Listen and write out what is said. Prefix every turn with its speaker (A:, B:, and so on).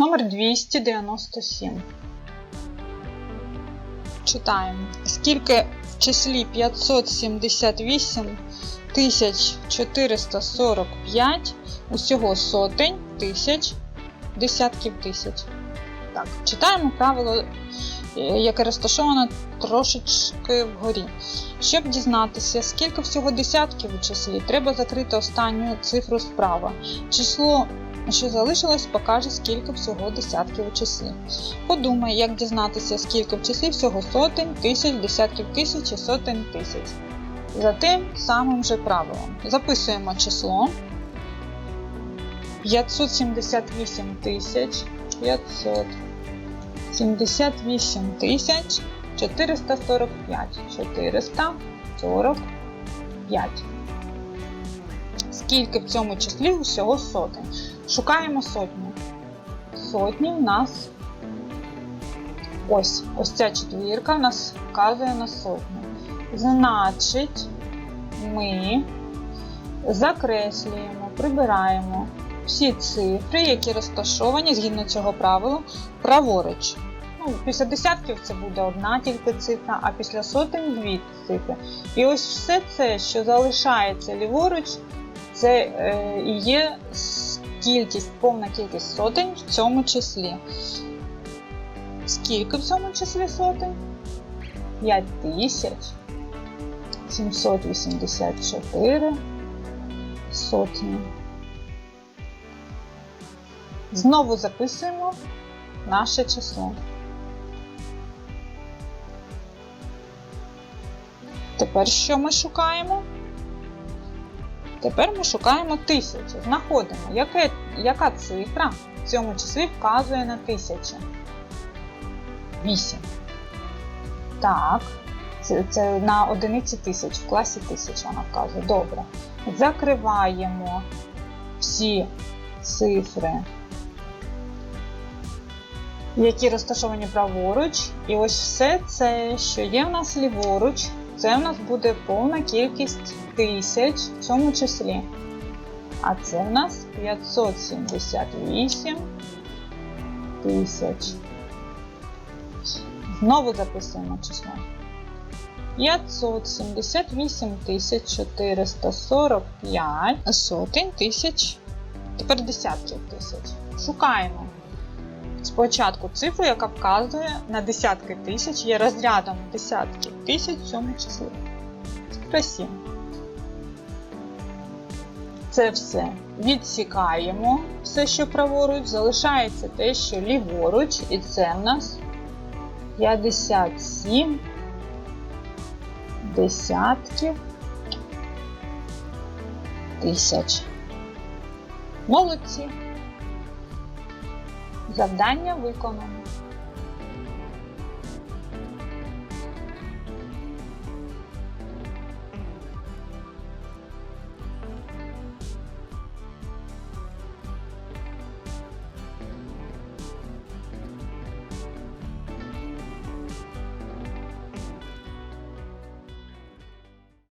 A: Номер 297. Читаємо. Скільки в числі 578 445 усього сотень, тисяч, десятків тисяч. Так, читаємо правило, е, яке розташовано трошечки вгорі. Щоб дізнатися, скільки всього десятків у числі, треба закрити останню цифру справа. Число, що залишилось, покаже, скільки всього десятків у числі. Подумай, як дізнатися, скільки в числі всього сотень, тисяч, десятків тисяч і сотень тисяч. За тим самим же правилом. Записуємо число 578 тисяч 578 тисяч 445. 445. Скільки в цьому числі усього сотень? Шукаємо сотню. Сотні в нас ось ось ця четвірка в нас вказує на сотню. Значить, ми закреслюємо, прибираємо всі цифри, які розташовані згідно цього правила, праворуч. Ну, після десятків це буде одна тільки цифра, а після сотень дві цифри. І ось все це, що залишається ліворуч, це е, і є кількість, повна кількість сотень в цьому числі. Скільки в цьому числі сотень? 5784 сотні. Знову записуємо наше число. Тепер що ми шукаємо? Тепер ми шукаємо тисячу. Знаходимо, яке, яка цифра в цьому числі вказує на тисячу. 8. Так, це, це на одиниці тисяч, в класі тисяч вона вказує. Добре. Закриваємо всі цифри, які розташовані праворуч. І ось все це, що є в нас ліворуч, це в нас буде повна кількість тисяч в цьому числі. А це в нас 578 тисяч. Знову записуємо число. 578 445 сотень тисяч. Тепер десятків тисяч. Шукаємо. Спочатку цифру, яка вказує на десятки тисяч, є розрядом десятків тисяч в цьому числі. Цифра 7. Це все відсікаємо, все, що праворуч, залишається те, що ліворуч, і це в нас 57 десятків тисяч. Молодці! Завдання виконано.